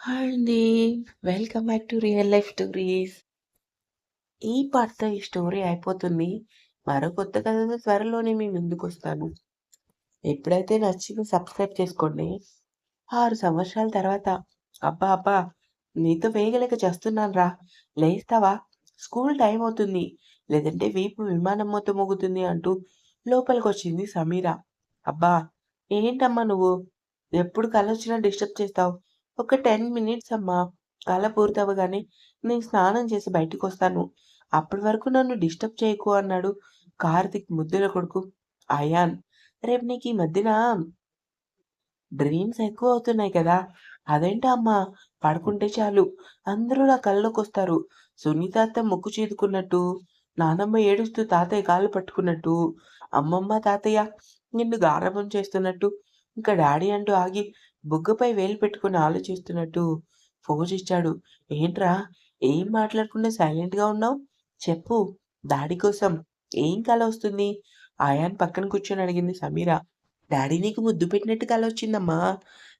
Hi అండి. Welcome back to real life stories. ఈ పార్ట్‌తో ఈ స్టోరీ అయిపోతుంది. మరో కొత్త కథతో త్వరలోనే మీ ముందుకొస్తాను. ఎప్పుడైతే నచ్చిందో సబ్స్క్రైబ్ చేసుకోండి. ఆరు సంవత్సరాల తర్వాత అబ్బా! అబ్బా! నీతో వేగలేక చస్తున్నానురా! లేస్తావా? స్కూల్ టైం అవుతుంది. లేదంటే వీపు విమానం మొత్తం మోగుతుంది అంటూ లోపలికి వచ్చింది సమీర. అబ్బా! ఏంటమ్మా నువ్వు? ఎప్పుడు కలొచ్చినా డిస్టర్బ్ చేస్తావు. ఒక 10 మినిట్స్ అమ్మా. కల పూర్తవ్వగానే నేను స్నానం చేసి బయటికొస్తాను. అప్పటి వరకు నన్ను డిస్టర్బ్ చేయకు అన్నాడు కార్తిక్ ముద్దుల కొడుకు అయాన్. రేపు నీకు ఈ మధ్యన డ్రీమ్స్ ఎక్కువ అవుతున్నాయి కదా! అదేంటా అమ్మా పడుకుంటే చాలు అందరూ నా కల్లోకొస్తారు. సునీత అత్త ముక్కు చీదుకున్నట్టు, నానమ్మ ఏడుస్తూ తాతయ్య కాళ్ళు పట్టుకున్నట్టు, అమ్మమ్మ, తాతయ్య నిన్ను గారభం చేస్తున్నట్టు, ఇంకా డాడీ అంటూ ఆగి బుగ్గపై వేలు పెట్టుకుని ఆలోచిస్తున్నట్టు ఫోజిచ్చాడు. ఏంట్రా? ఏం మాట్లాడకుండా సైలెంట్‌గా ఉన్నావు? చెప్పు డాడీ కోసం ఏం కల వస్తుంది? ఆయాన్ పక్కన కూర్చొని అడిగింది సమీర. డాడీ నీకు ముద్దు పెట్టినట్టు కలొచ్చిందమ్మా.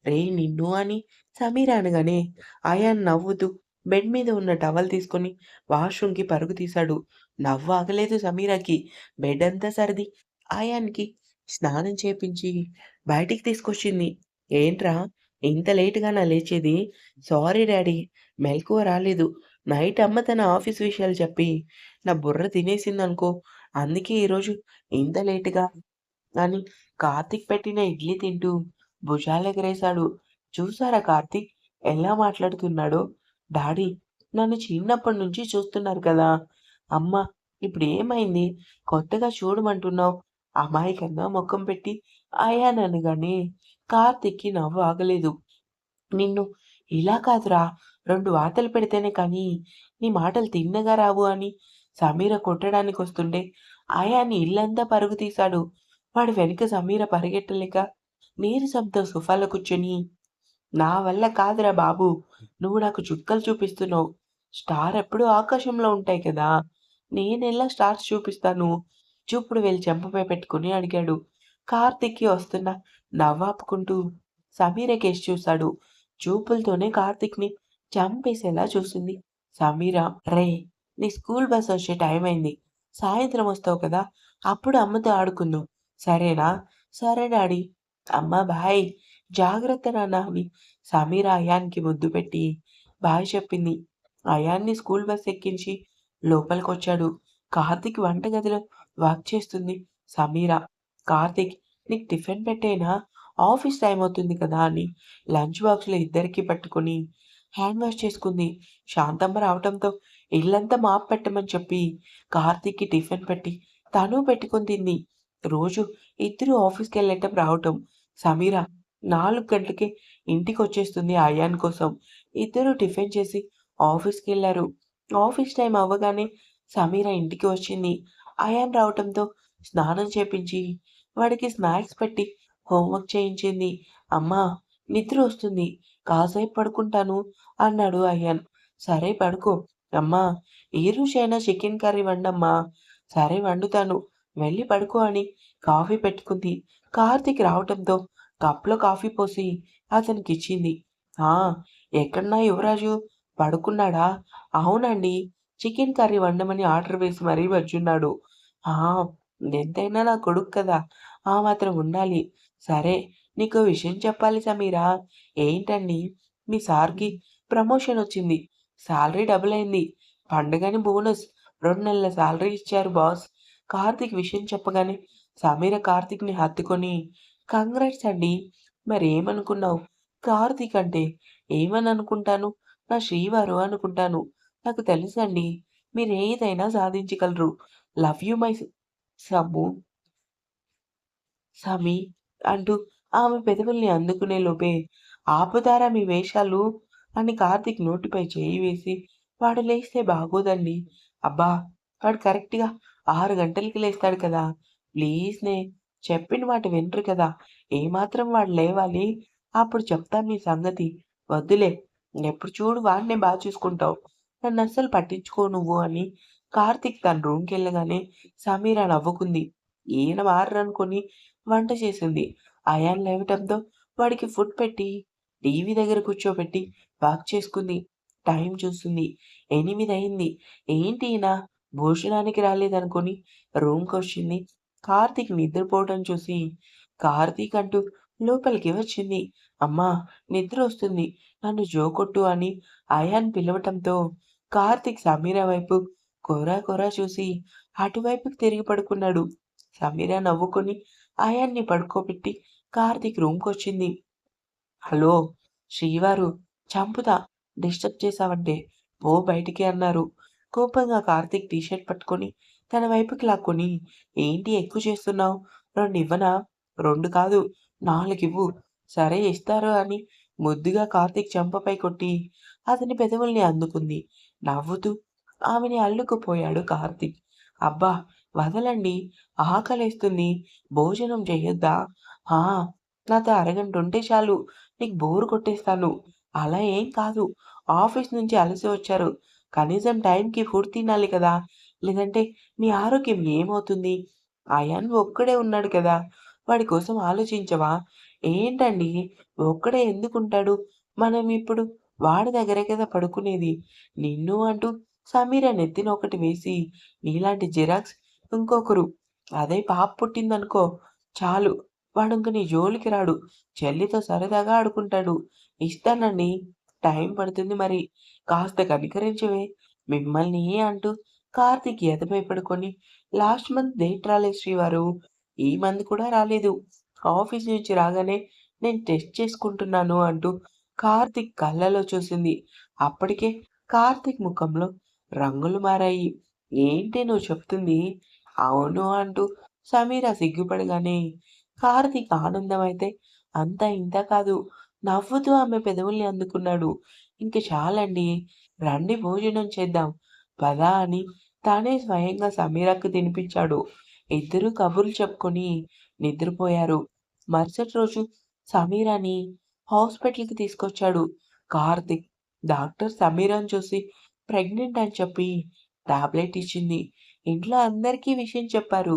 రే నిన్ను అని సమీర అనగానే ఆయాన్ నవ్వుతూ బెడ్ మీద ఉన్న టవల్ తీసుకొని వాష్‌రూమ్‌కి పరుగు తీశాడు. నవ్వు ఆగలేదు సమీరకి. బెడ్ అంతా సర్ది ఆయాన్కి స్నానం చేపించి బయటికి తీసుకొచ్చింది. ఏంట్రా ఇంత లేటుగా నా లేచేది? సారీ డాడీ మెలకువ రాలేదు. నైట్ అమ్మ తన ఆఫీస్ విషయాలు చెప్పి నా బుర్ర తినేసిందనుకో. అందుకే ఈరోజు ఇంత లేటుగా అని కార్తీక్ పెట్టిన ఇడ్లీ తింటూ భుజాలెగరేశాడు. చూసారా కార్తిక్ ఎలా మాట్లాడుతున్నాడో? డాడీ నన్ను చిన్నప్పటి నుంచి చూస్తున్నారు కదా! అమ్మ ఇప్పుడేమైంది? కొత్తగా చూడమంటున్నావు? అమాయకంగా ముఖం పెట్టి అయ్యానను కానీ కార్తీక్‌కి నవ్వు ఆగలేదు. నిన్ను ఇలా కాదురా రెండు వాతలు పెడితేనే కానీ నీ మాటలు తిన్నగా రావు అని సమీర కొట్టడానికి వస్తుండే అయాన్ ఇల్లంతా పరుగు తీశాడు. వాడి వెనుక సమీర పరిగెట్టలేక నీరసంతో సుఫాల కూర్చొని నా వల్ల కాదురా బాబు! నువ్వు నాకు చుక్కలు చూపిస్తున్నావు. స్టార్ ఎప్పుడూ ఆకాశంలో ఉంటాయి కదా! నేనెలా స్టార్స్ చూపిస్తాను? చూపుడు వెళ్ళి చెంపపై పెట్టుకుని అడిగాడు. కార్తీక్‌కి వస్తున్న నవ్వాపుకుంటూ సమీర కేసి చూశాడు. చూపులతోనే కార్తిక్ని చంపేసేలా చూసింది సమీర. రే నీ స్కూల్ బస్ వచ్చే టైం అయింది. సాయంత్రం వస్తావు కదా! అప్పుడు అమ్మతో ఆడుకుందాం. సరేనా? సరే డాడీ. అమ్మ బాయ్. జాగ్రత్త నాన్న అని సమీర అయాన్‌కి ముద్దు పెట్టి బాయ్ చెప్పింది. అయాన్‌ని స్కూల్ బస్ ఎక్కించి లోపలికొచ్చాడు. కార్తిక్ వంటగదిలో వర్క్ చేస్తుంది సమీర. కార్తీక్ నీకు టిఫిన్ పెట్టేనా ఆఫీస్ టైం అవుతుంది కదా! అని లంచ్ బాక్స్‌లో ఇద్దరికీ పట్టుకొని హ్యాండ్ వాష్ చేసుకుంది. శాంతమ్మ రావటంతో ఇల్లంతా మాప్ పెట్టమని చెప్పి కార్తీక్‌కి టిఫిన్ పెట్టి తను పెట్టుకుని తింది. రోజు ఇద్దరూ వెళ్ళేటప్పుడు రావటం. సమీర నాలుగు గంటలకే ఇంటికొచ్చేస్తుంది అయాన్ కోసం. ఇద్దరూ టిఫిన్ చేసి ఆఫీస్కి వెళ్ళారు ఆఫీస్ టైం అవ్వగానే సమీర ఇంటికి వచ్చింది. అయాన్ రావటంతో స్నానం చేపించి వాడికి స్నాక్స్ పెట్టి హోంవర్క్ చేయించింది. అమ్మా నిద్ర వస్తుంది. కాసేపు పడుకుంటాను అన్నాడు అయాన్. సరే పడుకో. అమ్మా ఈ రోజైనా చికెన్ కర్రీ వండమ్మా. సరే వండుతాను. వెళ్ళి పడుకో అని కాఫీ పెట్టుకుంది. కార్తీక్ రావటంతో కప్‌లో కాఫీ పోసి అతనికిచ్చింది. ఆ! ఎక్కడన్నా యువరాజు? పడుకున్నాడా? అవునండి. చికెన్ కర్రీ వండమని ఆర్డర్ వేసి మరీ వచ్చున్నాడు. ఎంతైనా నా కొడుకు కదా! ఆ మాత్రం ఉండాలి. సరే నీకు విషయం చెప్పాలి సమీరా ఏంటండి? మీ సార్‌కి ప్రమోషన్ వచ్చింది. సాలరీ డబుల్ అయింది. పండగని బోనస్ రెండు నెలల సాలరీ ఇచ్చారు బాస్. కార్తీక్ విషయం చెప్పగానే సమీర కార్తీక్‌ని హత్తుకొని కంగ్రాట్స్ అండి. మరేమనుకున్నావు? కార్తీక్ అంటే ఏమని అనుకుంటాను? నా శ్రీవారు అనుకుంటాను. నాకు తెలుసండి. మీరేదైనా సాధించగలరు. Love you my Sammu. Sami అంటూ ఆమె పెదవుల్ని అందుకునే లోపే ఆపుతారా మీ వేషాలు? అని కార్తీక్ నోటిపై చేయి వేసి వాడు లేస్తే బాగోదండి. అబ్బా! వాడు కరెక్ట్‌గా ఆరు గంటలకి లేస్తాడు కదా! ప్లీజ్‌నే చెప్పిన మాట వినరు కదా! ఏమాత్రం వాడు లేవాలి. అప్పుడు చెప్తాను మీ సంగతి. వద్దులే. ఎప్పుడు చూడు వాడినే బాగా చూసుకుంటావు. నన్ను అస్సలు పట్టించుకో నువ్వు అని కార్తిక్ తన రూమ్కి వెళ్ళగానే సమీర నవ్వుకుంది. ఈయన మారనుకొని వంట చేసింది. అయాన్ లేవటంతో వాడికి ఫుడ్ పెట్టి టీవీ దగ్గర కూర్చోబెట్టి వాక్ చేసుకుంది. టైం చూస్తుంది. ఎనిమిది అయింది. ఏంటి ఈయన భోజనానికి రాలేదనుకొని రూమ్కి వచ్చింది కార్తీక్ నిద్రపోవడం చూసి కార్తీక్ అంటూ లోపలికి వచ్చింది. అమ్మా! నిద్రొస్తుంది. నన్ను జోకొట్టు అని అయాన్ పిలవటంతో కార్తీక్ సమీర వైపు కొరా కొరా చూసి అటువైపుకి తిరిగి పడుకున్నాడు. సమీర నవ్వుకొని ఆయాన్ని పడుకోబెట్టి కార్తీక్ రూమ్‌కొచ్చింది. హలో! శ్రీవారు చంపుతా డిస్టర్బ్ చేశావంటే పో బయటికి అన్నారు. కోపంగా కార్తీక్ టీషర్ట్ పట్టుకొని తన వైపుకి లాక్కొని ఏంటి ఎక్కువ చేస్తున్నావు? రెండు ఇవ్వనా రెండు కాదు నాలుగివ్వు. సరే ఇస్తారు అని ముద్దుగా కార్తీక్ చెంపపై కొట్టి అతని పెదవుల్ని అందుకుంది. నవ్వుతూ ఆమెని అల్లుకుపోయాడు కార్తీక్. అబ్బా! వదలండి. ఆకలేస్తుంది. భోజనం చెయ్యొద్దా? ఆ! నాతో అరగంట ఉంటే చాలు. నీకు బోరు కొట్టేస్తాను. అలా ఏం కాదు. ఆఫీస్ నుంచి అలసి వచ్చారు. కనీసం టైంకి ఫుడ్ తినాలి కదా! లేదంటే మీ ఆరోగ్యం ఏమవుతుంది? అయాన్ ఒక్కడే ఉన్నాడు కదా! వాడి కోసం ఆలోచించవా? ఏంటండి ఒక్కడే ఎందుకుంటాడు? మనం ఇప్పుడు వాడి దగ్గరే కదా పడుకునేది. నిన్ను అంటూ సమీర నెత్తిన ఒకటి వేసి నీలాంటి జిరాక్స్ ఇంకొకరు. అదే పాప పుట్టిందనుకో చాలు వాడింక నీ జోలికి రాడు. చెల్లితో సరదాగా ఆడుకుంటాడు. ఇస్తానండి. టైం పడుతుంది మరి. కాస్త కనికరించవే. మిమ్మల్ని అంటూ కార్తీక్ ఎదపై పడుకొని లాస్ట్ మంత్ డేట్ రాలేదు శ్రీవారు. ఈ మంత్ కూడా రాలేదు. ఆఫీస్ నుంచి రాగానే నేను టెస్ట్ చేసుకుంటున్నాను అంటూ కార్తీక్ కళ్ళలో చూసింది. అప్పటికే కార్తీక్ ముఖంలో రంగులు మారాయి. ఏంటి నువ్వు చెప్తుంది? అవును అంటూ సమీర సిగ్గుపడగానే కార్తీక్ ఆనందమైతే అంత ఇంత కాదు. నవ్వుతూ ఆమె పెదవుల్ని అందుకున్నాడు. ఇంక చాలండి. రండి భోజనం చేద్దాం. పదా అని తానే స్వయంగా సమీరకు తినిపించాడు. ఇద్దరూ కబుర్లు చెప్పుకొని నిద్రపోయారు. మరుసటి రోజు సమీరని హాస్పిటల్‌కి తీసుకొచ్చాడు కార్తీక్. డాక్టర్ సమీరని చూసి ప్రెగ్నెంట్ అని చెప్పి టాబ్లెట్ ఇచ్చింది. ఇంట్లో అందరికీ విషయం చెప్పారు.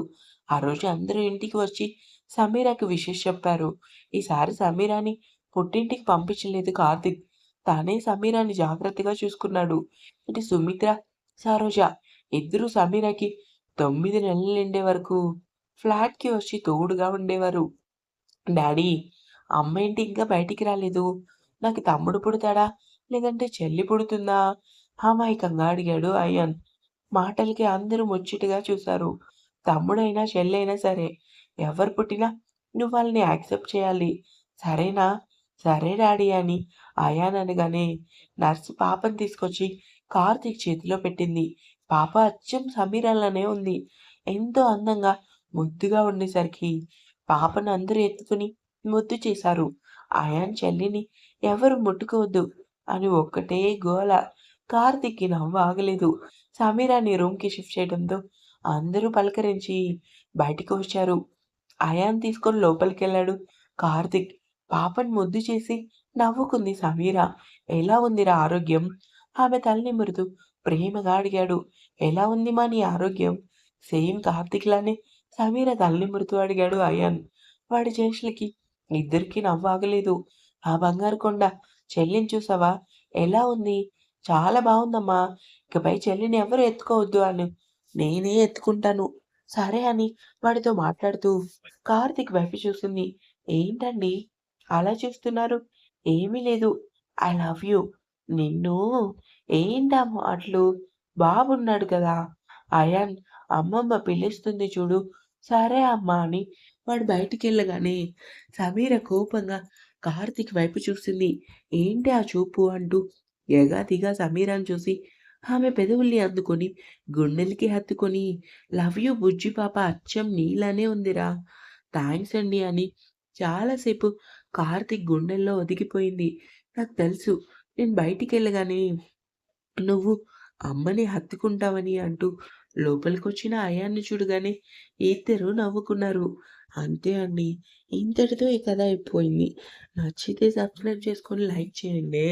ఆ రోజు అందరూ ఇంటికి వచ్చి సమీరాకి విషయం చెప్పారు. ఈసారి సమీరాని పుట్టింటికి పంపించలేదు కార్తిక్ తానే సమీరాని జాగ్రత్తగా చూసుకున్నాడు. ఇటు సుమిత్ర, సరోజ ఇద్దరూ సమీరాకి తొమ్మిది నెలలు నిండే వరకు ఫ్లాట్‌కి వచ్చి తోడుగా ఉండేవారు. డాడీ అమ్మ అమ్మేంటి ఇంకా బయటికి రాలేదు? నాకు తమ్ముడు పుడతాడా? లేదంటే చెల్లి పుడుతుందా? అమాయకంగా అడిగాడు అయాన్. మాటలకి అందరూ ముచ్చటగా చూశారు. తమ్ముడైనా, చెల్లైనా సరే ఎవరు పుట్టినా నువ్వు వాళ్ళని యాక్సెప్ట్ చేయాలి. సరేనా? సరే డాడీ అని అయాన్ అనగానే నర్సు పాపని తీసుకొచ్చి కార్తీక్ చేతిలో పెట్టింది. పాప అచ్చం సమీరలానే ఉంది. ఎంతో అందంగా, ముద్దుగా ఉండేసరికి పాపను అందరూ ఎత్తుకుని ముద్దు చేశారు. అయాన్ చెల్లిని ఎవరు ముట్టుకోవద్దు అని ఒక్కటే గోల. కార్తీక్‌కి నవ్వు ఆగలేదు. సమీరాని రూమ్‌కి షిఫ్ట్ చేయడంతో అందరూ పలకరించి బయటికి వచ్చారు. అయాన్ తీసుకొని లోపలికి వెళ్ళాడు కార్తిక్ పాపని ముద్దు చేసి నవ్వుకుంది సమీర. ఎలా ఉందిరా ఆరోగ్యం? ఆమె తలనిమురుతూ ప్రేమగా అడిగాడు. ఎలా ఉంది మా నీ ఆరోగ్యం? సేమ్ కార్తీక్‌లానే సమీర తల అడిగాడు అయాన్. వాడి చేష్టలకి ఇద్దరికీ నవ్వాగలేదు ఆ బంగారు కొండ చెల్లిని చూసావా? ఎలా ఉంది? చాలా బాగుందమ్మా ఇకపై చెల్లిని ఎవరు ఎత్తుకోవద్దు అని నేనే ఎత్తుకుంటాను. సరే అని వాడితో మాట్లాడుతూ కార్తీక్ వైపు చూసింది. ఏంటండి అలా చూస్తున్నారు? ఏమీ లేదు. I love you. నిన్ను ఏంటా మాటలు? బాబున్నాడు కదా! అయాన్ అమ్మమ్మ పిలుస్తుంది చూడు. సరే అమ్మా అని వాడు బయటికి వెళ్ళగానే సమీర కోపంగా కార్తీక్ వైపు చూసింది. ఏంటి ఆ చూపు అంటూ ఎగాదిగా సమీరని చూసి ఆమె పెదవుల్ని అందుకొని గుండెలకి హత్తుకొని లవ్ యూ బుజ్జి పాప అచ్చం నీలానే ఉందిరా. థాంక్స్ అండి అని చాలాసేపు కార్తీక్ గుండెల్లో ఒదిగిపోయింది. నాకు తెలుసు నేను బయటికి వెళ్ళగానే నువ్వు అమ్మని హత్తుకుంటావని అంటూ లోపలికొచ్చిన అయాన్ని చూడగానే ఇద్దరు నవ్వుకున్నారు. అంతే అండి. ఇంతటితో ఈ కథ అయిపోయింది. నచ్చితే సబ్స్క్రైబ్ చేసుకొని లైక్ చేయండి.